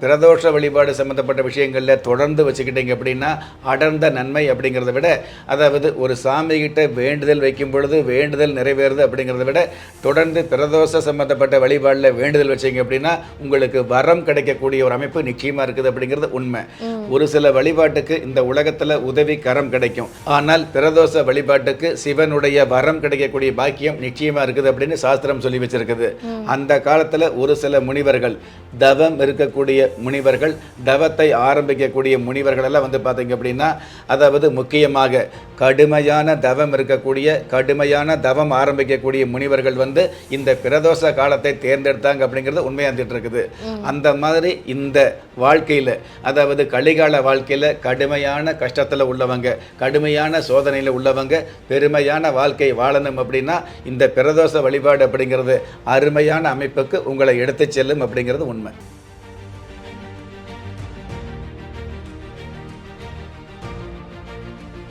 பிரதோஷ வழிபாடு சம்மந்தப்பட்ட விஷயங்களில் தொடர்ந்து வச்சுக்கிட்டீங்க அப்படின்னா அடர்ந்த நன்மை அப்படிங்கிறத விட அதாவது ஒரு சாமி கிட்ட வேண்டுதல் வைக்கும் பொழுது வேண்டுதல் நிறைவேறுது அப்படிங்கிறத விட தொடர்ந்து பிரதோஷ சம்மந்தப்பட்ட வழிபாடில் வேண்டுதல் வச்சீங்க அப்படின்னா உங்களுக்கு வரம் கிடைக்கக்கூடிய ஒரு அமைப்பு நிச்சயமாக இருக்குது அப்படிங்கிறது உண்மை. ஒரு சில வழிபாட்டுக்கு இந்த உலகத்தில் உதவி கரம் கிடைக்கும். ஆனால் பிரதோஷ வழிபாட்டுக்கு சிவனுடைய வரம் கிடைக்கக்கூடிய பாக்கியம் நிச்சயமாக இருக்குது அப்படின்னு சாஸ்திரம் சொல்லி வச்சிருக்குது. அந்த காலத்தில் ஒரு சில முனிவர்கள் தவம் இருக்கக்கூடிய முனிவர்கள் தவத்தை ஆரம்பிக்கக்கூடிய முனிவர்கள் எல்லாம் வந்து பார்த்தீங்க அப்படின்னா அதாவது முக்கியமாக கடுமையான தவம் இருக்கக்கூடிய கடுமையான தவம் ஆரம்பிக்கக்கூடிய முனிவர்கள் வந்து இந்த பிரதோஷ காலத்தை தேர்ந்தெடுத்தாங்க அப்படிங்கிறது உண்மையாக இருக்குது அந்த மாதிரி இந்த வாழ்க்கையில் அதாவது கலிகால வாழ்க்கையில் கடுமையான கஷ்டத்தில் உள்ளவங்க கடுமையான சோதனையில் உள்ளவங்க பெருமையான வாழ்க்கை வாழணும் அப்படின்னா இந்த பிரதோஷ வழிபாடு அப்படிங்கிறது அருமையான அமைப்புக்கு உங்களை எடுத்துச் செல்லும் அப்படிங்கிறது உண்மை.